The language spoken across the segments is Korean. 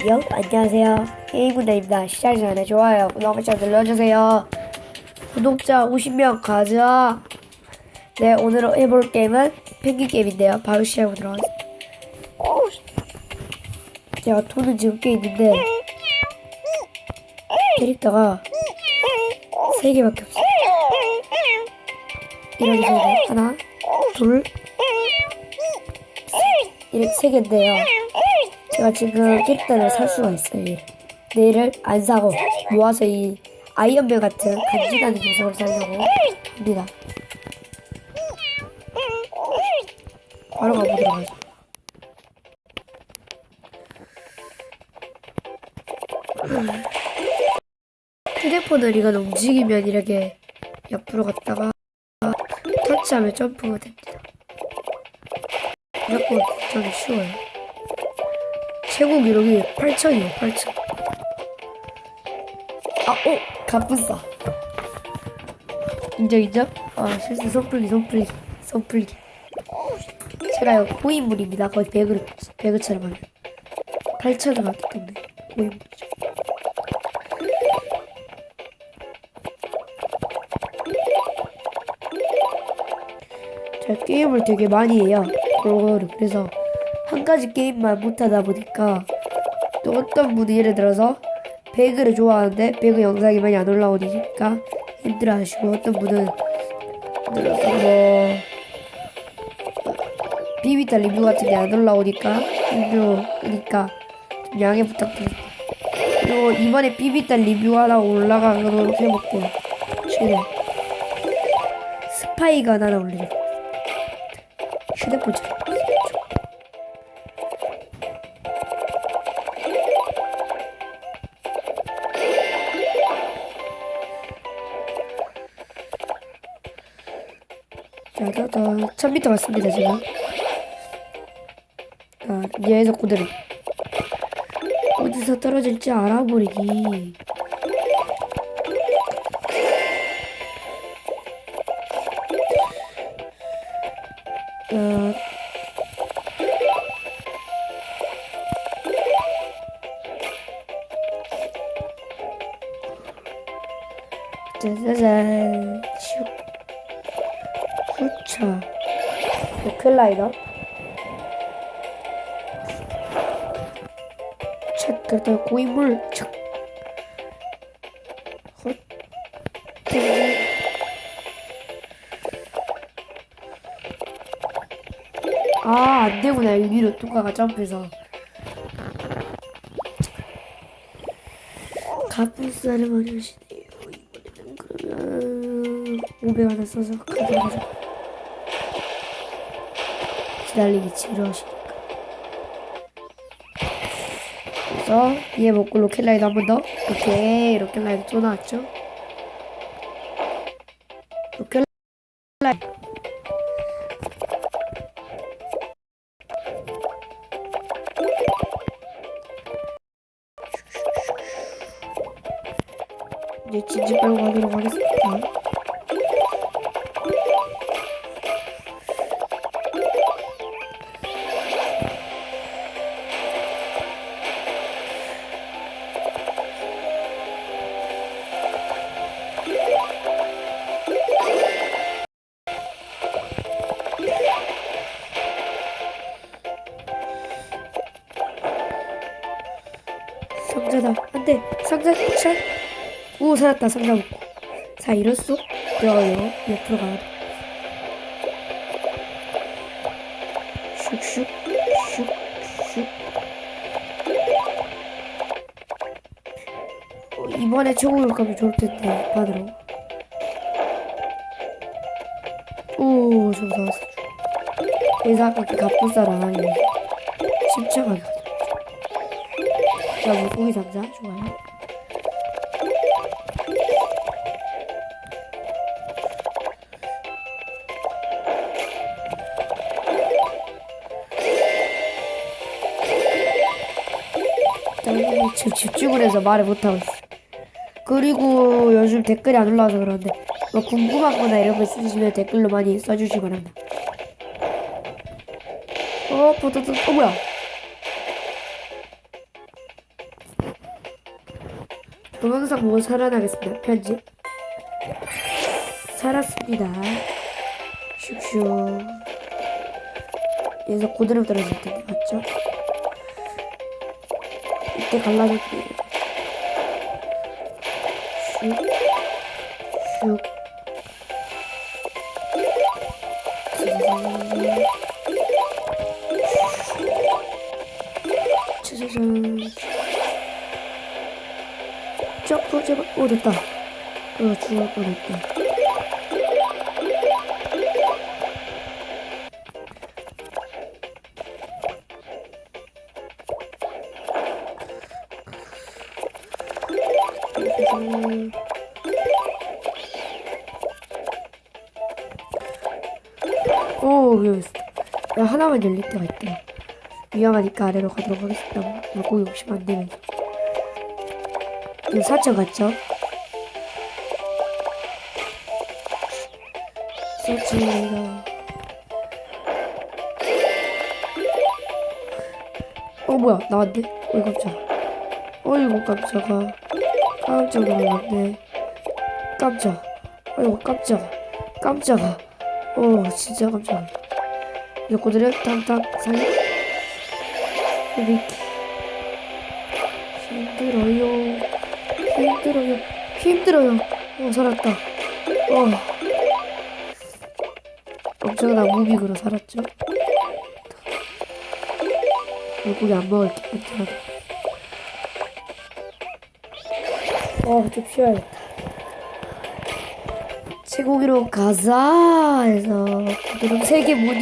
안녕, 안녕하세요. 게임군대입니다. 시작하기 전에 좋아요, 구독 버튼 눌러주세요. 구독자 50명 가자. 네, 오늘 해볼 게임은 펭귄 게임인데요. 바로 시작해 보도록 하겠습니다. 어우, 제가 돈은 지금 꽤 있는데, 캐릭터가 3개밖에 없어요. 이렇게 해서 하나, 둘, 이렇게 3개인데요. 제가 지금 캐릭터를 살 수가 있어요. 내일을 안 사고 모아서 이 아이언맨 같은 간지나는 녀석을 살려고 합니다. 바로 가보도록 하죠. 휴대폰을 이건 움직이면 이렇게 옆으로 갔다가 터치하면 점프가 됩니다. 무조건 굉장히 쉬워요. 최고 기록이 8천이에요, 8천. 아, 오! 갑분싸. 인정, 인정? 아, 실수, 손풀기, 손풀기, 손풀기. 제가요, 고인물입니다. 거의 배그, 배그처럼 하면. 8천을 받기 때문에, 고인물이죠. 제가 게임을 되게 많이 해요. 골고루. 그래서, 한 가지 게임만 못하다 보니까 또 어떤 분이 예를 들어서 배그를 좋아하는데 배그 영상이 많이 안 올라오니까 힘들어하시고 어떤 분은 뭐 비비탈 리뷰 같은 게 안 올라오니까 힘들으니까 좀 양해 부탁드립니다. 그리고 이번에 비비탈 리뷰 하나 올라가도록 해볼게요. 최대 스파이가 하나 올리죠. 휴대폰 처럼. 짜자자 1000m 왔습니다 지금. 아 얘에서 고대로 어디서 떨어질지 알아버리기. 어, 짜자잔. 슉 후차 베클라이더 찻가다 고인물 촥헛 아, 안 되구나. 위로 뚜까가 점프해서. 가분살을 많이 하시네요. 이번에는 그러면 500 하나 써서 가도록 하죠. 기다리기 지루하시니까. 그래서 얘 먹고 로켓라이드 한번 더. 오케이, 로켓라이드 또 나왔죠. 로켓 상자다. 안 돼. 상자, 샷. 오, 살았다. 상자 먹고. 자, 이럴수? 들어가요. 옆으로 가야 돼. 슉슉, 슉, 슉. 어, 이번에 최고 올까면 좋을 텐데, 반으로. 오, 저 나왔어. 안 하니. 침착하게 자, 물고기 상자. 좋아요. 지금 집중을 해서 말을 못하고 있어. 그리고 요즘 댓글이 안 올라와서 그러는데 뭐 궁금한 거나 이런 거 있으시면 댓글로 많이 써주시기 바랍니다. 어, 포토도, 어, 뭐야? 동영상 보고 살아나겠습니다. 편집. 살았습니다. 슉슉. 여기서 고드름 떨어질 텐데, 맞죠? 이때 갈라졌네. 슉. 슉. 짜자잔. 짜자잔. 점프 제발 오 됐다. 어 죽을 뻔했다. 오 여기 하나만 열릴 때가 있대 위험하니까 아래로 가도록 하겠습니다. 물고기 욕심 안 되면 지금 4층 갔죠? 4층이다. 어, 뭐야, 나왔네? 어이, 깜짝아. 어이구, 깜짝아. 깜짝 놀랐네. 깜짝. 어이구, 깜짝아. 깜짝아. 어, 진짜 깜짝아. 요거들은 탕탕 살려. 비비키. 힘들어요. 힘들어요. 어, 살았다. 어. 엄청난 무빙으로 살았죠. 물고기 안 먹을게. 괜찮아. 어, 좀 쉬어야겠다. 쇠고기로 가자 해서 그럼 세개 무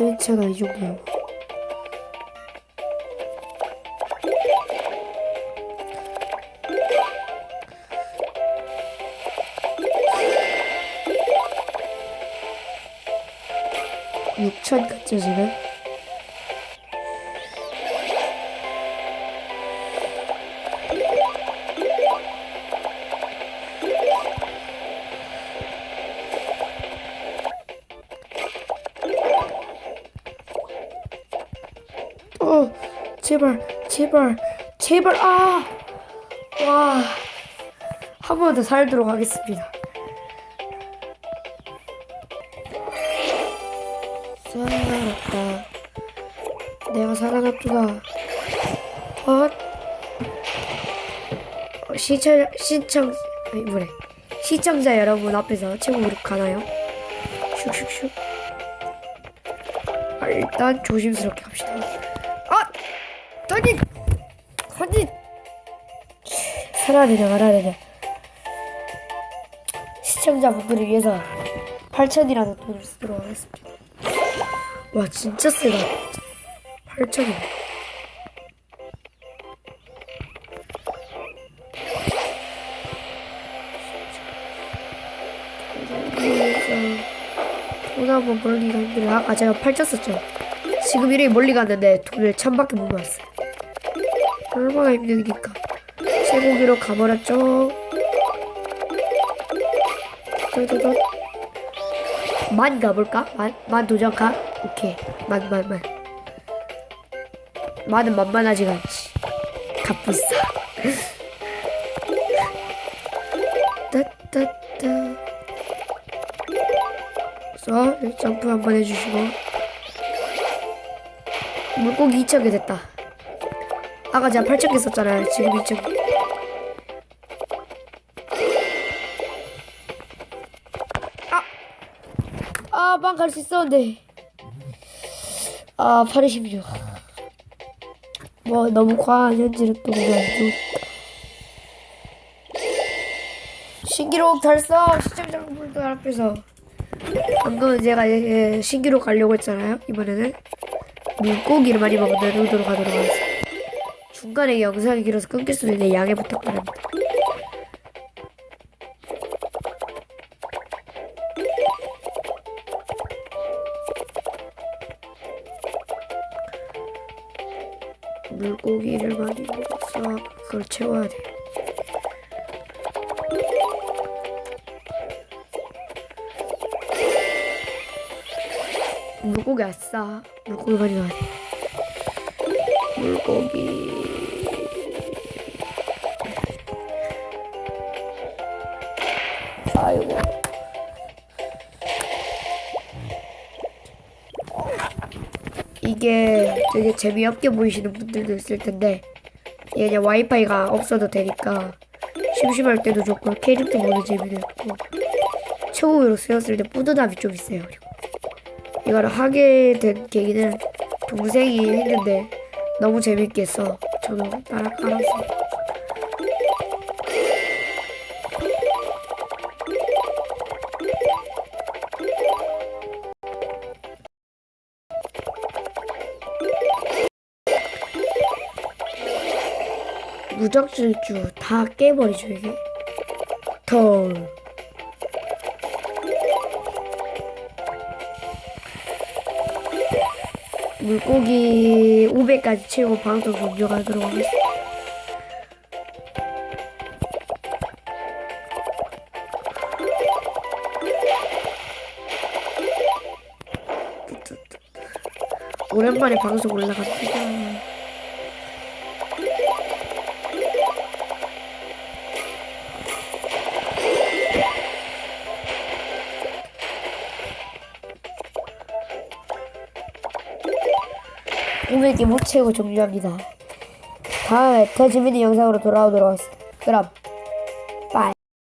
늬 괜찮아 이 정도야 육천 같죠 지금? 제발, 제발, 제발, 아! 와. 한 번 더 살도록 하겠습니다. 살았다. 내가 살아났구나. 어? 어, 시청, 시청, 아니, 뭐래. 시청자 여러분 앞에서 최고로 가나요? 슉슉슉. 아, 일단 조심스럽게 갑시다. 아! 아니! 아니! 살아야 되냐, 말아야 되냐. 시청자분들을 위해서 8천이라는 돈을 쓰도록 하겠습니다. 와, 진짜 세다. 8천이. 돈 한번 벌기가 힘들어. 아까 제가 8천 썼죠. 지금 이렇게 멀리 갔는데 돈을 천밖에 못 모았어요. 얼마나 힘드니까. 쇠고기로 가버렸죠. 도도도. 만 가볼까? 만? 만 도전 가? 오케이. 만, 만, 만. 만은 만만하지가 않지. 값비싸. 따따따. 그래서 점프 한번 해주시고. 물고기 2,000개 됐다. 아까 제가 8,000개 썼잖아요. 지금 2,000개. 아, 빵 갈 수 있었는데. 아, 826. 뭐, 너무 과한 현질은 또 그냥 좀. 신기록 달성! 시청자분들 앞에서. 방금 제가 예, 신기록 가려고 했잖아요. 이번에는. 물고기를 많이 먹는 루도로 가도록 하겠습니다. 중간에 영상이 길어서 끊길 수도 있는데 양해 부탁드립니다. 물고기를 많이 먹어서 그걸 채워야 돼. 물고기 아싸 물고기 많이 나와야 돼 물고기. 아이고. 이게 되게 재미없게 보이시는 분들도 있을 텐데 이게 와이파이가 없어도 되니까 심심할 때도 좋고 캐릭터 보는 재미도 있고 처음으로 쓰였을 때 뿌듯함이 좀 있어요. 그리고 이거를 하게 된 계기는 동생이 했는데 너무 재밌게 해서 저도 따라 깔았어요 무적질주 다 깨버리죠 이게? 털 물고기 500까지 채우고 방송 종료하도록 하겠습니다. 오랜만에 방송 올라갑니다 오백개 못 채우고 종료합니다. 다음에 더 재밌는 영상으로 돌아오도록 하겠습니다. 그럼